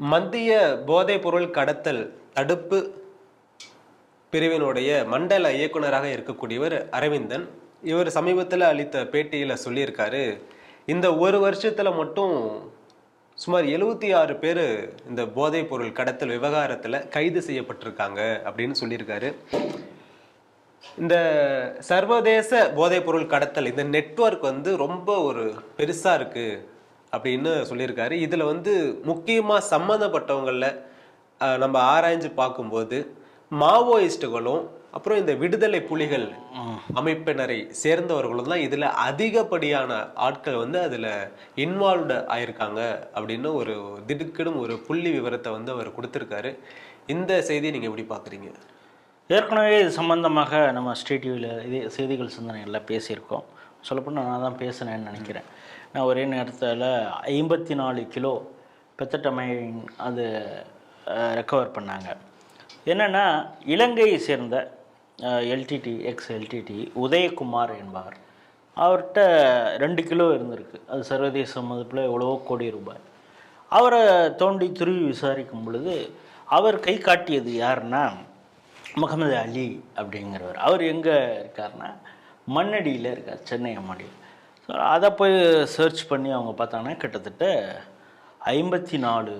மத்திய போதைப் பொருள் கடத்தல் தடுப்பு பிரிவினுடைய மண்டல இயக்குனராக இருக்கக்கூடியவர் அரவிந்தன். இவர் சமீபத்தில் அளித்த பேட்டியில் சொல்லியிருக்காரு இந்த ஒரு வருஷத்தில் மட்டும் சுமார் எழுபத்தி ஆறு பேர் இந்த போதைப் பொருள் கடத்தல் விவகாரத்தில் கைது செய்யப்பட்டிருக்காங்க அப்படின்னு சொல்லியிருக்காரு. இந்த சர்வதேச போதைப் பொருள் கடத்தல் இந்த நெட்வொர்க் வந்து ரொம்ப ஒரு பெருசாக இருக்குது அப்படின்னு சொல்லியிருக்காரு. இதுல வந்து முக்கியமா சம்மந்தப்பட்டவங்கள அஹ், நம்ம ஆராய்ஞ்சு பார்க்கும்போது மாவோயிஸ்டுகளும் அப்புறம் இந்த விடுதலை புலிகள் அமைப்பினரை சேர்ந்தவர்களும் தான் இதுல அதிகப்படியான ஆட்கள் வந்து அதுல இன்வால்வ்டு ஆயிருக்காங்க அப்படின்னு ஒரு திடுக்கிடும் ஒரு புள்ளி விவரத்தை வந்து அவர் கொடுத்திருக்காரு. இந்த செய்தியை நீங்க எப்படி பாக்குறீங்க ஏற்கனவே இது சம்பந்தமாக நம்ம ஸ்டேட் டிவியில் இதே செய்திகள் சிந்தனைகளில் பேசியிருக்கோம். சொல்லப்போனால் நான் தான் பேசினேன்னு நினைக்கிறேன். நான் ஒரே நேரத்தில் ஐம்பத்தி நாலு கிலோ பெத்தட்டமைன் அது ரெக்கவர் பண்ணாங்க. என்னென்னா இலங்கையை சேர்ந்த எல்டிடி எக்ஸ் எல்டிடி உதயகுமார் என்பவர். அவர்கிட்ட ரெண்டு கிலோ இருந்திருக்கு. அது சர்வதேச மதிப்பில் எவ்வளவோ கோடி ரூபாய். அவரை தோண்டி துருவி விசாரிக்கும் பொழுது அவர் கை காட்டியது யாருன்னா முகமது அலி அப்படிங்கிறவர். அவர் எங்கே இருக்காருன்னா மண்ணடியில் இருக்கார் சென்னை அம்மாடியில். ஸோ அதை போய் சர்ச் பண்ணி அவங்க பார்த்தாங்கன்னா கிட்டத்தட்ட ஐம்பத்தி நாலு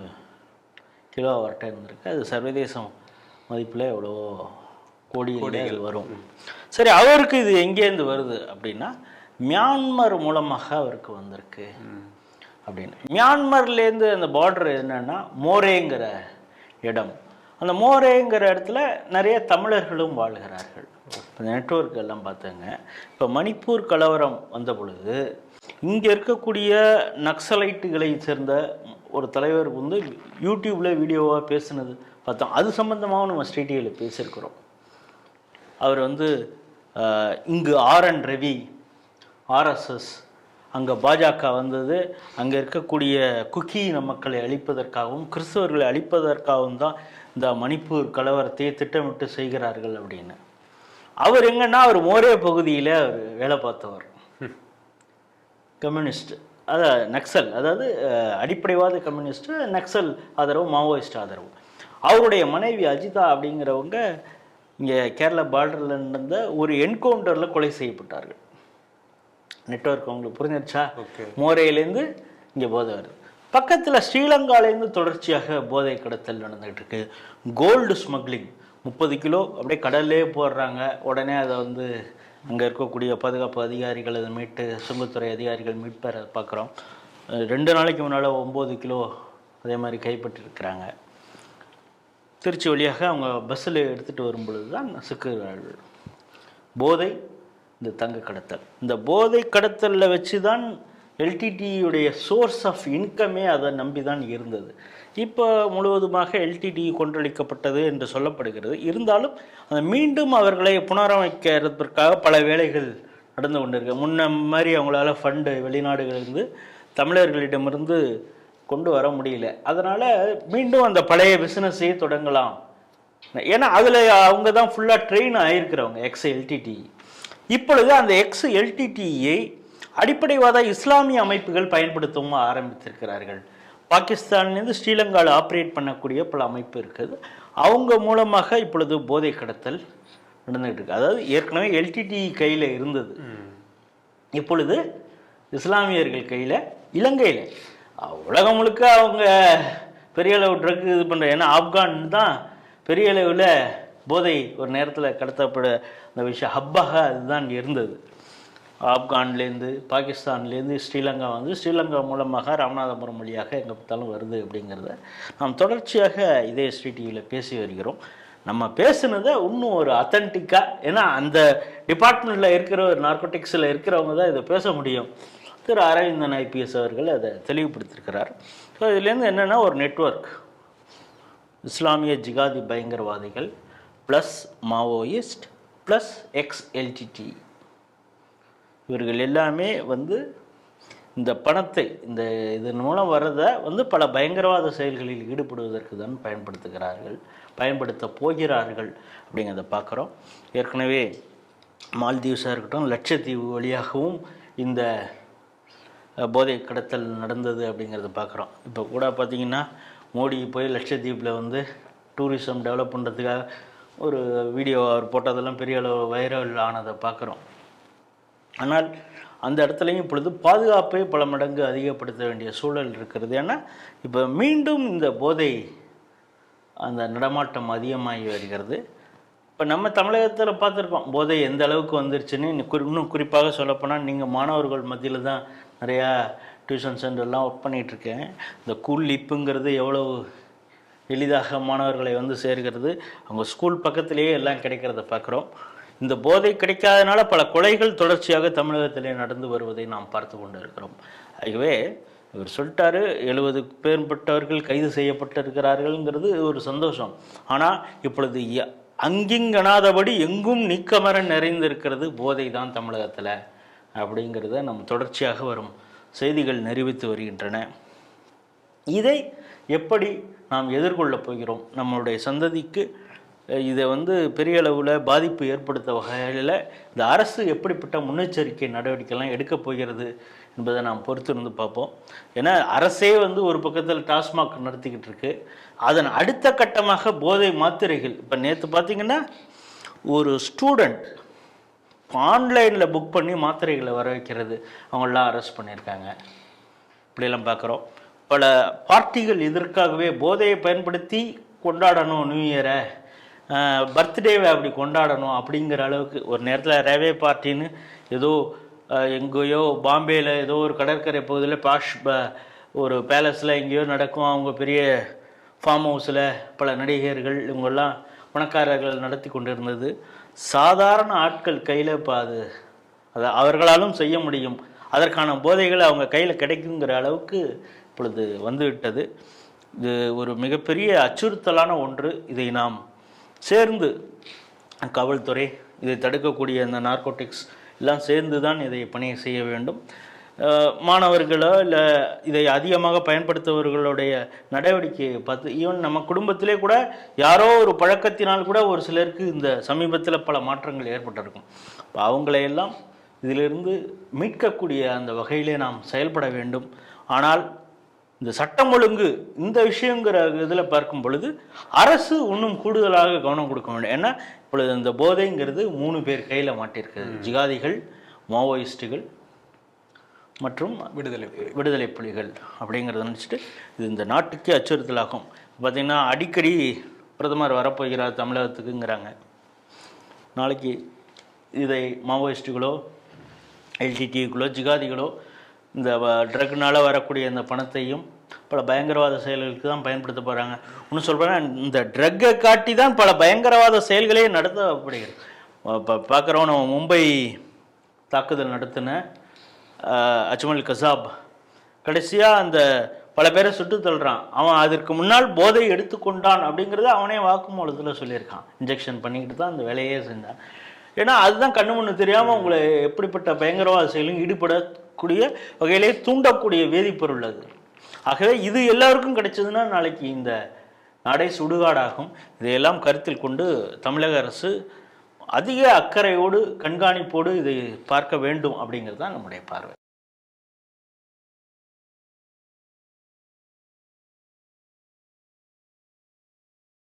கிலோ அவர்கிட்ட இருந்திருக்கு. அது சர்வதேசம் மதிப்பில் எவ்வளோ கோடிகள். வரும். சரி அவருக்கு இது எங்கேருந்து வருது அப்படின்னா மியான்மர் மூலமாக அவருக்கு வந்திருக்கு. அப்படின்னு. மியான்மர்லேருந்து அந்த பார்டர் என்னன்னா மோரேங்கிற இடம். அந்த மோரேங்கிற இடத்துல நிறைய தமிழர்களும் வாழ்கிறார்கள். இப்போ நெட்வொர்க் எல்லாம் பார்த்தாங்க. இப்போ மணிப்பூர் கலவரம் வந்த பொழுது இங்கே இருக்கக்கூடிய நக்சலைட்டுகளை சேர்ந்த ஒரு தலைவர் வந்து யூடியூப்பில் வீடியோவாக பேசுனது பார்த்தோம். அது சம்மந்தமாகவும் நம்ம ஸ்டேடியில் பேசியிருக்கிறோம். அவர் வந்து இங்கு ஆர் என் ரவி ஆர்எஸ்எஸ் அங்கே பாஜக வந்தது. அங்கே இருக்கக்கூடிய குக்கி மக்களை அழிப்பதற்காகவும் கிறிஸ்தவர்களை அழிப்பதற்காகவும் தான் இந்த மணிப்பூர் கலவரத்தை திட்டமிட்டு செய்கிறார்கள் அப்படின்னு. அவர் எங்கன்னா அவர் மோரே பகுதியில் அவர் வேலை பார்த்தவர். கம்யூனிஸ்ட் அதாவது நக்சல் அதாவது அடிப்படைவாத கம்யூனிஸ்ட் நக்சல் ஆதரவு மாவோயிஸ்ட் ஆதரவு அவருடைய மனைவி அஜிதா அப்படிங்கிறவங்க இங்கே கேரளா பார்டரில் நடந்த ஒரு என்கவுண்டரில் கொலை செய்யப்பட்டார்கள். நெட்வொர்க் உங்களுக்கு புரிஞ்சிருச்சா? மோரேலேருந்து இங்கே போதை வருது பக்கத்தில் ஸ்ரீலங்காலேருந்து தொடர்ச்சியாக போதை கடத்தல் நடந்துகிட்டு இருக்கு கோல்டு ஸ்மக்லிங். முப்பது கிலோ அப்படியே கடல்லே போடுறாங்க. உடனே அதை வந்து அங்கே இருக்கக்கூடிய பாதுகாப்பு அதிகாரிகள் அதை மீட்டு சுங்கத்துறை அதிகாரிகள் மீட்பெற பார்க்குறோம் ரெண்டு நாளைக்கு முன்னால் ஒம்பது கிலோ அதே மாதிரி கைப்பற்றிருக்கிறாங்க. திருச்சி வழியாக அவங்க பஸ்ஸில் எடுத்துகிட்டு வரும் பொழுது தான் சிக்குகிறார்கள் போதை இந்த தங்க கடத்தல். இந்த போதை கடத்தலில் வச்சு தான் எல்டிடியுடைய சோர்ஸ் ஆஃப் இன்கமே அதை நம்பி தான் இருந்தது. இப்போ முழுவதுமாக எல்டிடி கொன்றளிக்கப்பட்டது என்று சொல்லப்படுகிறது. இருந்தாலும் அந்த மீண்டும் அவர்களை புனரமைக்கிறதற்காக பல வேலைகள் நடந்து கொண்டிருக்கு. முன்ன மாதிரி அவங்களால ஃபண்டு வெளிநாடுகளிலிருந்து தமிழர்களிடமிருந்து கொண்டு வர முடியல. அதனால் மீண்டும் அந்த பழைய பிஸ்னஸையே தொடங்கலாம். ஏன்னா அதில் அவங்க தான் ஃபுல்லாக ட்ரெயின் ஆகிருக்கிறவங்க எக்ஸ் எல்டிடி இப்பொழுது அந்த எக்ஸ் எல்டிடியை அடிப்படைவாத இஸ்லாமிய அமைப்புகள் பயன்படுத்தவும் ஆரம்பித்திருக்கிறார்கள். பாகிஸ்தான்லேருந்து ஸ்ரீலங்காவில் ஆப்ரேட் பண்ணக்கூடிய பல அமைப்பு இருக்குது. அவங்க மூலமாக இப்பொழுது போதை கடத்தல் நடந்துகிட்டு இருக்கு. அதாவது ஏற்கனவே எல்டிடி கையில் இருந்தது. இப்பொழுது இஸ்லாமியர்கள் கையில் இலங்கையில். உலகம் முழுக்க அவங்க பெரிய அளவு ட்ரக் இது பண்ணுற ஏன்னா ஆப்கான் தான் பெரிய அளவில் போதை ஒரு நேரத்தில் கடத்தப்பட அந்த விஷயம் ஹப்பாக அதுதான் இருந்தது. ஆப்கான்லேருந்து பாகிஸ்தான்லேருந்து ஸ்ரீலங்கா வந்து ஸ்ரீலங்கா மூலமாக ராமநாதபுரம் வழியாக எங்கே பார்த்தாலும் வருது அப்படிங்கிறத நாம் தொடர்ச்சியாக இதே ஸ்ரீ டிவியில் பேசி வருகிறோம். நம்ம பேசுனதை இன்னும் ஒரு அத்தன்டிக்காக ஏன்னா அந்த டிபார்ட்மெண்ட்டில் இருக்கிற ஒரு நார்கோட்டிக்ஸில் இருக்கிறவங்க தான் இதை பேச முடியும். திரு அரவிந்தன் ஐபிஎஸ் அவர்கள் அதை தெளிவுபடுத்தியிருக்கிறார். ஸோ இதுலேருந்து என்னென்னா ஒரு நெட்வொர்க் இஸ்லாமிய ஜிகாதி பயங்கரவாதிகள் plus Maoist plus ex LTTE இவர்கள் எல்லாமே வந்து இந்த பணத்தை இந்த இதன் மூலம் வர்றதை வந்து பல பயங்கரவாத செயல்களில் ஈடுபடுவதற்கு தான் பயன்படுத்துகிறார்கள் பயன்படுத்த போகிறார்கள் அப்படிங்கிறத பார்க்குறோம். ஏற்கனவே மால்தீவ்ஸாக இருக்கட்டும் லட்சத்தீவு வழியாகவும் இந்த போதை கடத்தல் நடந்தது அப்படிங்கிறத பார்க்குறோம். இப்போ கூட பார்த்தீங்கன்னா மோடி போய் லட்சத்தீப்பில் வந்து டூரிசம் டெவலப் பண்ணுறதுக்காக ஒரு வீடியோ அவர் போட்டதெல்லாம் பெரிய அளவு வைரல் ஆனதை பார்க்குறோம். ஆனால் அந்த இடத்துலையும் இப்பொழுது பாதுகாப்பை பல மடங்கு அதிகப்படுத்த வேண்டிய சூழல் இருக்கிறது. ஏன்னா இப்போ மீண்டும் இந்த போதை அந்த நடமாட்டம் அதிகமாகி வருகிறது. இப்போ நம்ம தமிழகத்தில் பார்த்துருப்போம் போதை எந்த அளவுக்கு வந்துருச்சுன்னு இன்னும் குறி- இன்னும் குறிப்பாக சொல்லப்போனால் நீங்கள் மாணவர்கள் மத்தியில் தான் நிறையா டியூஷன் சென்டர்லாம் ஒர்க் பண்ணிகிட்ருக்கேன். இந்த கூல் லிப்புங்கிறது எளிதாக மாணவர்களை வந்து சேர்கிறது. அவங்க ஸ்கூல் பக்கத்திலேயே எல்லாம் கிடைக்கிறத பார்க்குறோம். இந்த போதை கிடைக்காதனால பல கொலைகள் தொடர்ச்சியாக தமிழகத்திலே நடந்து வருவதை நாம் பார்த்து கொண்டு இருக்கிறோம் ஆகவே இவர் சொல்லிட்டாரு எழுபது பேர்பட்டவர்கள் கைது செய்யப்பட்டிருக்கிறார்கள்ங்கிறது ஒரு சந்தோஷம். ஆனால் இப்பொழுது அங்கிங்கனாதபடி எங்கும் நீக்கமர நிறைந்திருக்கிறது போதை தான் தமிழகத்தில் அப்படிங்கிறத நம் தொடர்ச்சியாக வரும் செய்திகள் நிரூபித்து வருகின்றன. இதை எப்படி நாம் எதிர்கொள்ளப் போகிறோம்? நம்மளுடைய சந்ததிக்கு இதை வந்து பெரிய அளவில் பாதிப்பு ஏற்படுத்த வகையில் இந்த அரசு எப்படிப்பட்ட முன்னெச்சரிக்கை நடவடிக்கைலாம் எடுக்கப் போகிறது என்பதை நாம் பொறுத்திருந்து பார்ப்போம். ஏன்னா அரசே வந்து ஒரு பக்கத்தில் டாஸ்மாக் நடத்திக்கிட்டு இருக்கு. அதன் அடுத்த கட்டமாக போதை மாத்திரைகள் இப்போ நேற்று பார்த்தீங்கன்னா ஒரு ஸ்டூடெண்ட் ஆன்லைனில் புக் பண்ணி மாத்திரைகளை வர வைக்கிறது அவங்களெலாம் அரெஸ்ட் பண்ணியிருக்காங்க. இப்படியெல்லாம் பார்க்குறோம் பல பார்ட்டிகள் இதற்காகவே போதையை பயன்படுத்தி கொண்டாடணும் நியூ இயரை. பர்த்டேவை அப்படி கொண்டாடணும் அப்படிங்கிற அளவுக்கு ஒரு நேரத்தில் ரேவே பார்ட்டின்னு ஏதோ எங்கேயோ பாம்பேயில் ஏதோ ஒரு கடற்கரை பகுதியில் பாஷ் ப- ஒரு பேலஸில் எங்கேயோ நடக்கும். அவங்க பெரிய ஃபார்ம் ஹவுஸில் பல நடிகர்கள் இவங்கெல்லாம் பணக்காரர்கள் நடத்தி கொண்டிருந்தது. சாதாரண ஆட்கள் கையில் இப்போ அது அதை அவர்களாலும் செய்ய முடியும். அதற்கான போதைகள் அவங்க கையில் கிடைக்குங்கிற அளவுக்கு இப்பொழுது வந்துவிட்டது. இது ஒரு மிகப்பெரிய அச்சுறுத்தலான ஒன்று. இதை நாம் சேர்ந்து காவல்துறை இதை தடுக்கக்கூடிய இந்த நார்கோட்டிக்ஸ் எல்லாம் சேர்ந்து தான் இதை பணியை செய்ய வேண்டும். மாணவர்களோ இல்லை இதை அதிகமாக பயன்படுத்துபவர்களுடைய நடவடிக்கையை பார்த்து ஈவன் நம்ம குடும்பத்திலே கூட யாரோ ஒரு பழக்கத்தினால் கூட ஒரு சிலருக்கு இந்த சமீபத்தில் பல மாற்றங்கள் ஏற்பட்டிருக்கும். இப்போ அவங்களையெல்லாம் இதிலிருந்து மீட்கக்கூடிய அந்த வகையிலே நாம் செயல்பட வேண்டும். ஆனால் இந்த சட்டம் ஒழுங்கு இந்த விஷயங்கிற இதில் பார்க்கும் பொழுது அரசு இன்னும் கூடுதலாக கவனம் கொடுக்க வேண்டும். ஏன்னா இப்பொழுது இந்த போதைங்கிறது மூணு பேர் கையில் மாட்டியிருக்குது ஜிகாதிகள் மாவோயிஸ்ட்டுகள் மற்றும் விடுதலை விடுதலை புலிகள் அப்படிங்கிறத நினச்சிட்டு இது இந்த நாட்டுக்கே அச்சுறுத்தலாகும். பார்த்திங்கன்னா அடிக்கடி பிரதமர் வரப்போகிறார் தமிழகத்துக்குங்கிறாங்க. நாளைக்கு இதை மாவோயிஸ்ட்டுகளோ எல்டிடிகளோ ஜிகாதிகளோ இந்த ட்ரக்னால் வரக்கூடிய இந்த பணத்தையும் பல பயங்கரவாத செயல்களுக்கு தான் பயன்படுத்த போகிறாங்க இன்னும் சொல்கிறேன் இந்த ட்ரக்கை காட்டி தான் பல பயங்கரவாத செயல்களே நடத்தப்படுகிறது. இப்போ பார்க்குறோம் நம்ம மும்பை தாக்குதல் நடத்தின அஜ்மல் கசாப். கடைசியாக அந்த பல பேரை சுட்டு தள்ளுறான். அவன் அதற்கு முன்னால் போதை எடுத்துக்கொண்டான் அப்படிங்கிறத அவனே வாக்குமூலத்தில் சொல்லியிருக்கான். இன்ஜெக்ஷன் பண்ணிக்கிட்டு தான் அந்த வேலையே செஞ்சான். ஏன்னா அதுதான் கண்ணு முன்னு தெரியாமல் உங்களை எப்படிப்பட்ட பயங்கரவாத செயலும் கூடிய வகையிலே தூண்டக்கூடிய வேதிப்பொருள் அது ஆகவே இது எல்லாருக்கும் கிடைச்சதுன்னா நாளைக்கு இந்த நாடே சுடுகாடாகும். இதையெல்லாம் கருத்தில் கொண்டு தமிழக அரசு அதிக அக்கறையோடு கண்காணிப்போடு இதை பார்க்க வேண்டும் அப்படிங்கிறது தான் நம்முடைய பார்வை.